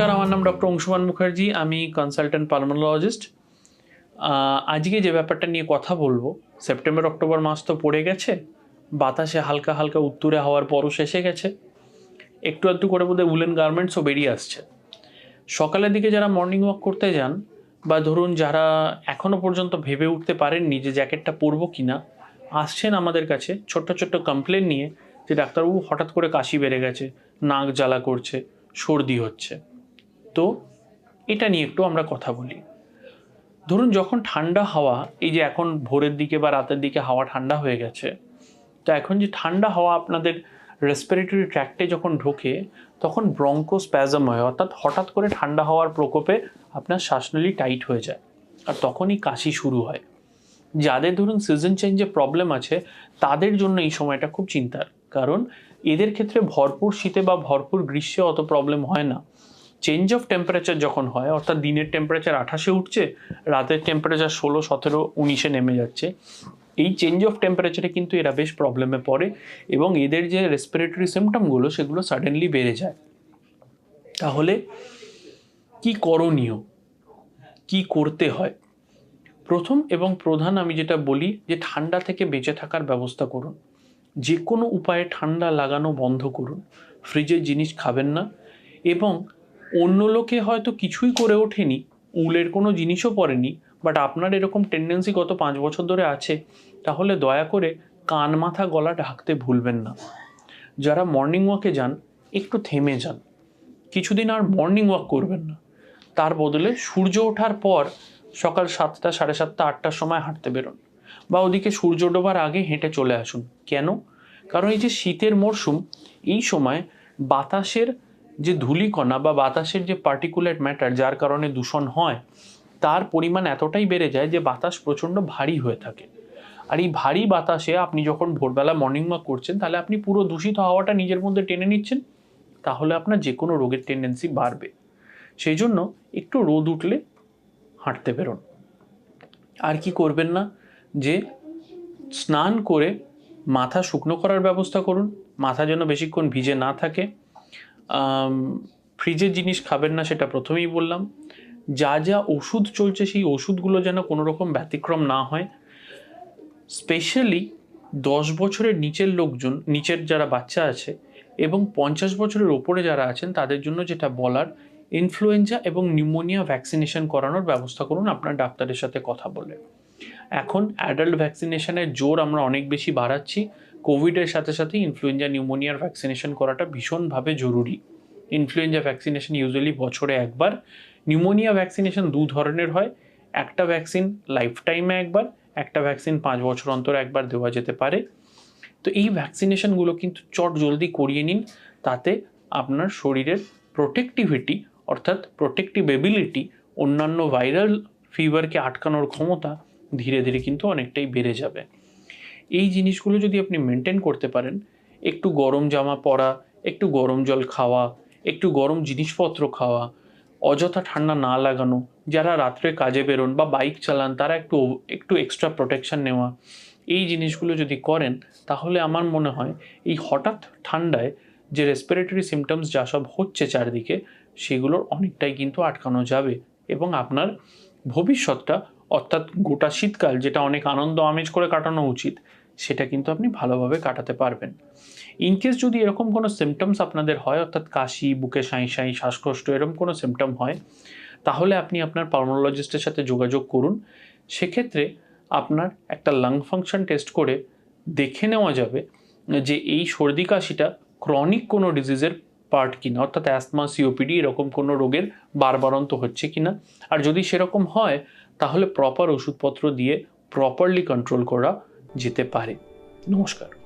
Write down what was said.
নমস্কার, আমার নাম ডক্টর অংশুমান মুখার্জি, আমি কনসালটেন্ট পালমোনোলজিস্ট আজকে যে ব্যাপারটা নিয়ে কথা বলব সেপ্টেম্বর অক্টোবর মাস তো পড়ে গেছে, বাতাসে হালকা হালকা উত্তুরে হওয়ার পরও শেষে গেছে। একটু একটু করে বোধহয় উলেন গার্মেন্টসও বেরিয়ে আসছে। সকালের দিকে যারা মর্নিং ওয়াক করতে যান, বা ধরুন যারা এখনও পর্যন্ত ভেবে উঠতে পারেননি যে জ্যাকেটটা পরবো কি না আসছেন আমাদের কাছে ছোট্ট ছোট্ট কমপ্লেন নিয়ে যে ডাক্তারবাবু হঠাৎ করে কাশি বেড়ে গেছে, নাক জ্বালা করছে, সর্দি হচ্ছে। এটা নিয়ে একটু আমরা কথা বলি। ধরুন যখন ঠান্ডা হাওয়া, এই যে এখন ভোরের দিকে বা রাতের দিকে হাওয়া ঠান্ডা হয়ে গেছে, তো এখন যে ঠান্ডা হাওয়া আপনাদের রেসপিরেটরি ট্র্যাক্টে যখন ঢোকে, তখন ব্রঙ্কোস্প্যাজম হয়, অর্থাৎ হঠাৎ করে ঠান্ডা হওয়ার প্রকোপে আপনার শ্বাসনলী টাইট হয়ে যায় আর তখনই কাশি শুরু হয়। যাদের ধরুন সিজন চেঞ্জে প্রবলেম আছে, তাদের জন্য এই সময়টা খুব চিন্তার। কারণ এদের ক্ষেত্রে ভরপুর শীতে বা ভরপুর গ্রীষ্মে অত প্রবলেম হয় না। চেঞ্জ অফ টেম্পারেচার যখন হয়, অর্থাৎ দিনের টেম্পারেচার আঠাশে উঠছে, রাতের টেম্পারেচার ষোলো, সতেরো, উনিশে নেমে যাচ্ছে। এই চেঞ্জ অফ টেম্পারেচারে কিন্তু এরা বেশ প্রবলেমে পড়ে এবং এদের যে রেসপিরেটরি সিমটমগুলো সেগুলো সাডেনলি বেড়ে যায়। তাহলে কি করণীয়? কি করতে হয়? প্রথম এবং প্রধান আমি যেটা বলি যে ঠান্ডা থেকে বেঁচে থাকার ব্যবস্থা করুন। যে কোনো উপায়ে ঠান্ডা লাগানো বন্ধ করুন। ফ্রিজের জিনিস খাবেন না এবং অন্য লোকে হয়তো কিছুই করে ওঠেনি, উলের কোনো জিনিসও পড়েনি বাট আপনার এরকম টেন্ডেন্সি গত পাঁচ বছর ধরে আছে, তাহলে দয়া করে কান মাথা গলা ঢাকতে ভুলবেন না। যারা মর্নিং ওয়াকে যান, একটু থেমে যান। কিছুদিন আর মর্নিং ওয়াক করবেন না। তার বদলে সূর্য ওঠার পর সকাল সাতটা, সাড়ে সাতটা, আটটার সময় হাঁটতে বেরোন। বা ওদিকে সূর্য ডোবার আগে হেঁটে চলে আসুন। কেন? কারণ এই যে শীতের মরশুম, এই সময় বাতাসের যে ধূলিকণা বা বাতাসের যে পার্টিকুলেট ম্যাটার যার কারণে দূষণ হয়, তার পরিমাণ এতটাই বেড়ে যায় যে বাতাস প্রচণ্ড ভারী হয়ে থাকে। আর এই ভারী বাতাসে আপনি যখন ভোরবেলা মর্নিং ওয়াক করছেন, তাহলে আপনি পুরো দূষিত হাওয়াটা নিজের মধ্যে টেনে নিচ্ছেন, তাহলে আপনার যে কোনো রোগের টেন্ডেন্সি বাড়বে। সেই জন্য একটু রোদ উঠলে হাঁটতে বেরোন। আর কি করবেন না? যে স্নান করে মাথা শুকনো করার ব্যবস্থা করুন, মাথা যেন বেশিক্ষণ ভিজে না থাকে। ফ্রিজের জিনিস খাবেন না সেটা প্রথমেই বললাম। যা যা ওষুধ চলছে সেই ওষুধগুলো যেন কোনো রকম ব্যতিক্রম না হয়। স্পেশালি দশ বছরের নিচের লোকজন, নিচের যারা বাচ্চা আছে এবং পঞ্চাশ বছরের ওপরে যারা আছেন, তাদের জন্য যেটা বলার ইনফ্লুয়েঞ্জা এবং নিউমোনিয়া ভ্যাকসিনেশন করানোর ব্যবস্থা করুন, আপনার ডাক্তারের সাথে কথা বলে। এখন অ্যাডাল্ট ভ্যাকসিনেশনের জোর আমরা অনেক বেশি বাড়াচ্ছি। কোভিডের সাথে সাথে ইনফ্লুয়েঞ্জা নিউমোনিয়ার ভ্যাকসিনেশন করাটা ভীষণভাবে জরুরি। ইনফ্লুয়েঞ্জা ভ্যাকসিনেশন ইউজুয়ালি বছরে একবার। নিউমোনিয়া ভ্যাকসিনেশন দু ধরনের হয়। একটা ভ্যাকসিন লাইফ টাইমে একবার, একটা ভ্যাকসিন পাঁচ বছর অন্তর একবার দেওয়া যেতে পারে। তো এই ভ্যাকসিনেশনগুলো কিন্তু চট জলদি করিয়ে নিন। তাতে আপনার শরীরের প্রোটেক্টিভিটি অর্থাৎ প্রোটেক্টিভ এবিলিটি অন্যান্য ভাইরাল ফিভারকে আটকানোর ক্ষমতা ধীরে ধীরে কিন্তু অনেকটাই বেড়ে যাবে। এই জিনিসগুলো যদি আপনি মেনটেন করতে পারেন, একটু গরম জামা পরা, একটু গরম জল খাওয়া, একটু গরম জিনিসপত্র খাওয়া, অযথা ঠান্ডা না লাগানো, যারা রাত্রে কাজে বেরোন বা বাইক চালান, তারা একটু একটু এক্সট্রা প্রোটেকশন নেওয়া, এই জিনিসগুলো যদি করেন, তাহলে আমার মনে হয় এই হঠাৎ ঠান্ডায় যে রেসপিরেটরি সিমটমস যা সব হচ্ছে চারদিকে, সেগুলোর অনেকটাই কিন্তু আটকানো যাবে এবং আপনার ভবিষ্যৎটা, অর্থাৎ গোটা শীতকাল, যেটা অনেক আনন্দ আমেজ করে কাটানো উচিত সেটা কিন্তু আপনি ভালোভাবে কাটাতে পারবেন। ইনকেস যদি এরকম কোনো সিমটমস আপনাদের হয়, অর্থাৎ কাশি, বুকে সাঁই সাঁই, শ্বাসকষ্ট, এরকম কোনো সিমটম হয়, তাহলে আপনি আপনার পালমোলজিস্টের সাথে যোগাযোগ করুন। সেক্ষেত্রে আপনার একটা লাং ফাংশন টেস্ট করে দেখে নেওয়া যাবে যে এই সর্দি কাশিটা ক্রনিক কোনো ডিজিজের পার্ট কিনা, অর্থাৎ অ্যাসমা সিওপিডি এরকম কোনো রোগের বারবারন্ত হচ্ছে কিনা। আর যদি সেরকম হয়, তাহলে প্রপার ওষুধপত্র দিয়ে প্রপারলি কন্ট্রোল করা যেতে পারে। নমস্কার।